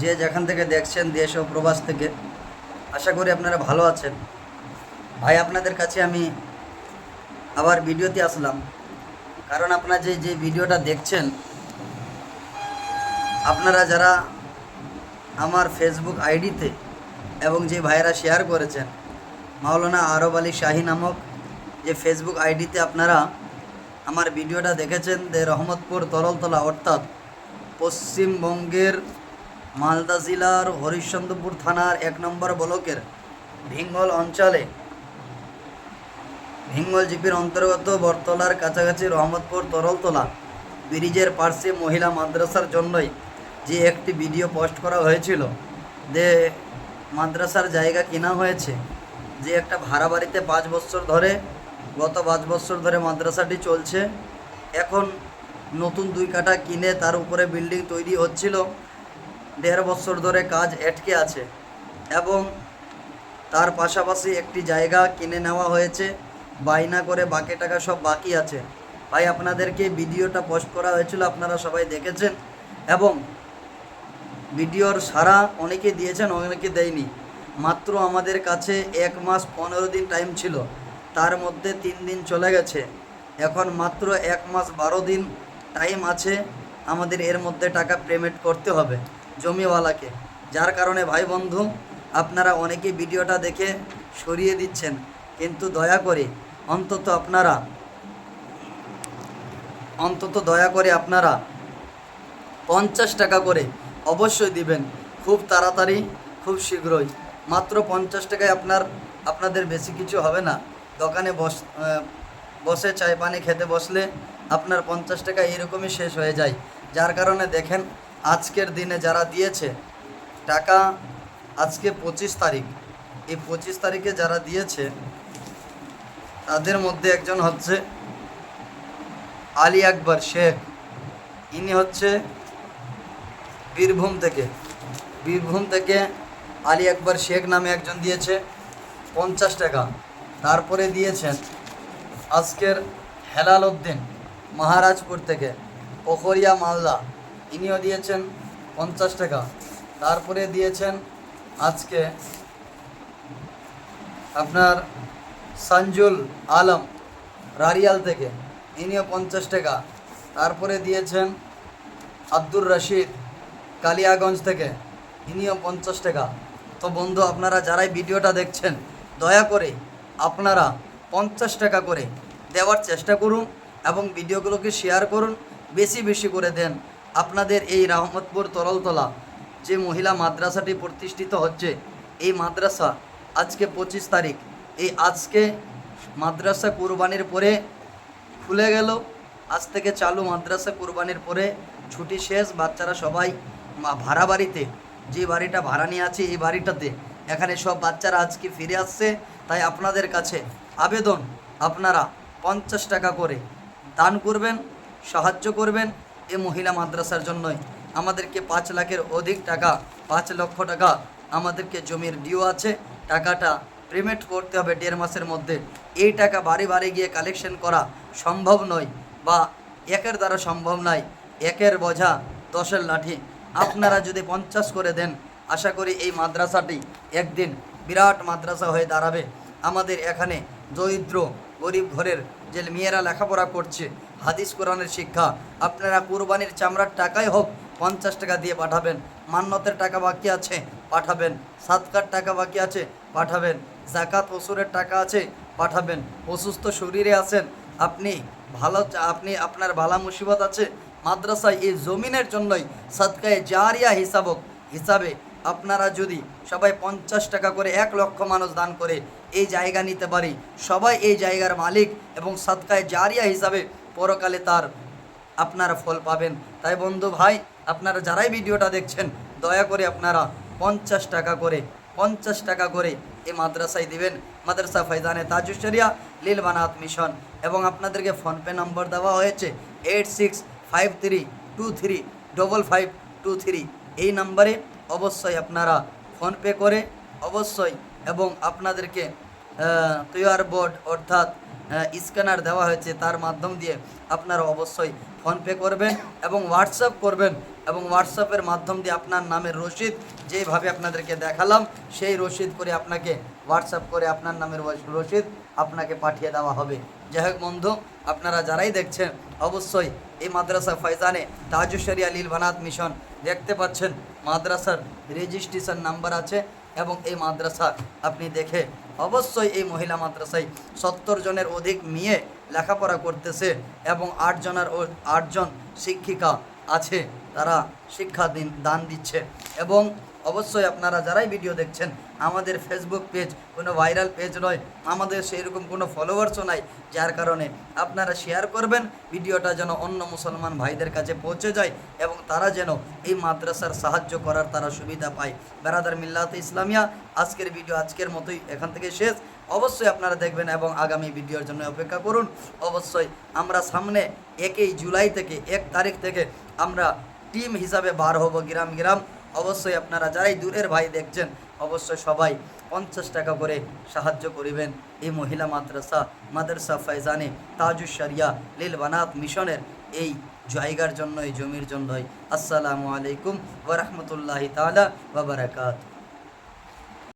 যে যেখান থেকে দেখছেন দেশ ও প্রবাস থেকে, আশা করি আপনারা ভালো আছেন। ভাই, আপনাদের কাছে আমি আবার ভিডিওতে আসলাম। কারণ আপনারা যে যে ভিডিওটা দেখছেন, আপনারা যারা আমার ফেসবুক আইডিতে এবং যে ভাইয়েরা শেয়ার করেছেন, মাওলানা আরব আলী শাহী নামক যে ফেসবুক আইডিতে আপনারা আমার ভিডিওটা দেখেছেন, যে রহমতপুর তরলতলা অর্থাৎ পশ্চিমবঙ্গের মালদা জেলার হরিশ্চন্দ্রপুর থানার এক নম্বর ব্লকের ভিঙ্গল অঞ্চলে, ভিঙ্গল জিপির অন্তর্গত বরতলার কাছাকাছি রহমতপুর তরলতলা ব্রিজের পার্শ্বে মহিলা মাদ্রাসার জন্যই যে একটি ভিডিও পোস্ট করা হয়েছিল, যে মাদ্রাসার জায়গা কেনা হয়েছে, যে একটা ভাড়া বাড়িতে পাঁচ বছর ধরে, গত পাঁচ বছর ধরে মাদ্রাসাটি চলছে, এখন নতুন দুই কাঠা কিনে তার উপরে বিল্ডিং তৈরি হচ্ছিল। দেড় বছর ধরে কাজ আটকে আছে এবং তার পাশাপাশি একটি জায়গা কিনে নেওয়া হয়েছে বাইনা করে বাকি টাকা সব বাকি আছে। ভাই, আপনাদেরকে ভিডিওটা পোস্ট করা হয়েছিল, আপনারা সবাই দেখেছেন এবং ভিডিওর সারা অনেকে দিয়েছেন, অনেকে দেয়নি। মাত্র আমাদের কাছে এক মাস পনেরো দিন টাইম ছিল, তার মধ্যে তিন দিন চলে গেছে। এখন মাত্র এক মাস বারো দিন টাইম আছে, আমাদের এর মধ্যে টাকা পেমেন্ট করতে হবে। জমিওয়ালাকে, যার কারণে ভাই বন্ধু আপনারা অনেকে ভিডিওটা দেখে সরিয়ে দিচ্ছেন। কিন্তু দয়া করে, অন্তত আপনারা, অন্তত দয়া করে আপনারা পঞ্চাশ টাকা করে অবশ্যই দিবেন, খুব তাড়াতাড়ি, খুব শীঘ্রই। মাত্র পঞ্চাশ টাকায় আপনার, আপনাদের বেশি কিছু হবে না। দোকানে বস বসে চায় পানি খেতে বসলে আপনার পঞ্চাশ টাকা এরকমই শেষ হয়ে যায়। যার কারণে দেখেন আজকের দিনে যারা দিয়েছে, টাকা আজকে পঁচিশ তারিখ। এই পঁচিশ তারিখে যারা দিয়েছে, তাদের মধ্যে একজন হচ্ছে আলী আকবর শেখ। ইনি হচ্ছে বীরভূম থেকে। বীরভূম থেকে আলী আকবর শেখ নামে একজন দিয়েছে, পঞ্চাশ টাকা। তারপরে দিয়েছেন আজকের হেলাল উদ্দিন, মহারাজপুর থেকে, পোখরিয়া মালদা। ইনিও দিয়েছেন পঞ্চাশ টাকা। তারপরে দিয়েছেন আজকে আপনার সঞ্জুল আলম, রারিয়াল থেকে। ইনিও পঞ্চাশ টাকা। তারপরে দিয়েছেন আব্দুর রশিদ, কালিয়াগঞ্জ থেকে। ইনিও পঞ্চাশ টাকা। তো বন্ধু, আপনারা যারাই ভিডিওটা দেখছেন, দয়া করে আপনারা পঞ্চাশ টাকা করে দেওয়ার চেষ্টা করুন এবং ভিডিওগুলোকে শেয়ার করুন, বেশি বেশি করে দেন। আপনাদের এই রহমতপুর তরলতলা যে মহিলা মাদ্রাসাটি প্রতিষ্ঠিত হচ্ছে, এই মাদ্রাসা আজকে পঁচিশ তারিখ। এই আজকে মাদ্রাসা কুরবানির পরে খুলে গেল। আজ থেকে চালু মাদ্রাসা কুরবানির পরে ছুটি শেষ, বাচ্চারা সবাই ভাড়া বাড়িতে। যে বাড়িটা ভাড়া নিয়ে আছে, এই বাড়িটাতে। এখানে সব বাচ্চারা আজকে ফিরে আসছে। তাই আপনাদের কাছে আবেদন, আপনারা পঞ্চাশ টাকা করে দান করবেন, সাহায্য করবেন। এই মহিলা মাদ্রাসার জন্যই। আমাদেরকে পাঁচ লাখের অধিক টাকা, পাঁচ লক্ষ টাকা আমাদেরকে জমির ডিও আছে। টাকাটা পেমেন্ট করতে হবে দেড় মাসের মধ্যে। এই টাকা বাড়ি বাড়ি গিয়ে কালেকশন করা সম্ভব নয় বা একের দ্বারা সম্ভব নয় একের বোঝা দশের লাঠি। আপনারা যদি পঞ্চাশ করে দেন, আশা করি এই মাদ্রাসাটি একদিন বিরাট মাদ্রাসা হয়ে দাঁড়াবে। আমাদের এখানে দরিদ্র গরিব ঘরের যে মেয়েরা লেখাপড়া করছে হাদিস, কোরআনের শিক্ষা। আপনারা কুরবানির চামড়ার টাকাই হোক পঞ্চাশ টাকা দিয়ে পাঠাবেন। মান্যতের টাকা বাকি আছে, পাঠাবেন। সাতকার টাকা বাকি আছে, পাঠাবেন। জাকাত ওসুরের টাকা আছে, পাঠাবেন। অসুস্থ শরীরে আছেন, আপনি ভালো, আপনি আপনার ভালা মুসিবত আছে, মাদ্রাসায় এই জমিনের জন্যই সৎকায় জারিয়া হিসাবক হিসাবে আপনারা যদি সবাই পঞ্চাশ টাকা করে এক লক্ষ মানুষ দান করে, এই জায়গা নিতে পারি। সবাই এই জায়গার মালিক এবং সৎকায় জারিয়া হিসাবে পরকালে তার আপনারা ফল পাবেন। তাই বন্ধু ভাই, আপনারা যারাই ভিডিওটা দেখছেন, দয়া করে আপনারা পঞ্চাশ টাকা করে, পঞ্চাশ টাকা করে এই মাদ্রাসায় দিবেন। মাদ্রাসা ফৈজানে তাজুশরিয়া লীল বানাত মিশন। এবং আপনাদেরকে ফোনপে নম্বর দেওয়া হয়েছে eight six five three two three double five two three এই নাম্বারে অবশ্যই আপনারা ফোনপে করে, অবশ্যই এবং আপনাদেরকে তৈয়ার বোর্ড অর্থাৎ স্ক্যানার দেওয়া হয়েছে, তার মাধ্যম দিয়ে আপনারা অবশ্যই ফোনপে করবেন এবং হোয়াটসঅ্যাপ করবেন এবং হোয়াটসঅ্যাপের মাধ্যম দিয়ে আপনার নামের রসিদ যেভাবে আপনাদেরকে দেখালাম, সেই রসিদ করে আপনাকে হোয়াটসঅ্যাপ করে আপনার নামের রসিদ আপনাকে পাঠিয়ে দেওয়া হবে। যাই হোক বন্ধু, আপনারা যারাই দেখছেন, অবশ্যই এই মাদ্রাসা ফয়জানে তাজুশরিয়া লীল বানাত মিশন দেখতে পাচ্ছেন, মাদ্রাসার রেজিস্ট্রেশন নাম্বার আছে। এবং এই মাদ্রাসা আপনি দেখে অবশ্যই এই মহিলা মাদ্রাসায় সত্তর জনের অধিক মেয়ে লেখাপড়া করতেছে এবং আটজনের আটজন শিক্ষিকা। আছে, তারা শিক্ষা দিন, দান দিচ্ছে। এবং অবশ্যই আপনারা যারাই ভিডিও দেখছেন, আমাদের ফেসবুক পেজ কোনো ভাইরাল পেজ নয়, আমাদের সেই রকম কোনো ফলোয়ার্সও নাই, যার কারণে আপনারা শেয়ার করবেন, ভিডিওটা যেন অন্য মুসলমান ভাইদের কাছে পৌঁছে যায় এবং তারা যেন এই মাদ্রাসার সাহায্য করার তারা সুবিধা পায়। বেরাদার মিল্লাত ইসলামিয়া, আজকের ভিডিও আজকের মতোই, এখান থেকে শেষ। অবশ্যই আপনারা দেখবেন এবং আগামী ভিডিওর জন্য অপেক্ষা করুন। অবশ্যই আমরা সামনে একই জুলাই থেকে এক তারিখ থেকে আমরা টিম হিসাবে বার হব গ্রাম গ্রাম। অবশ্যই আপনারা যারাই দূরের ভাই দেখছেন, অবশ্যই সবাই পঞ্চাশ টাকা করে সাহায্য করিবেন। এই মহিলা মাদ্রাসা মাদ্রাসা ফাইজানে তাজুস শরিয়া লীল বানাত মিশনের এই জায়গার জন্য এই জমির জন্যই। আসসালামু আলাইকুম ওরহমতুল্লাহি তালা বাবারাকাত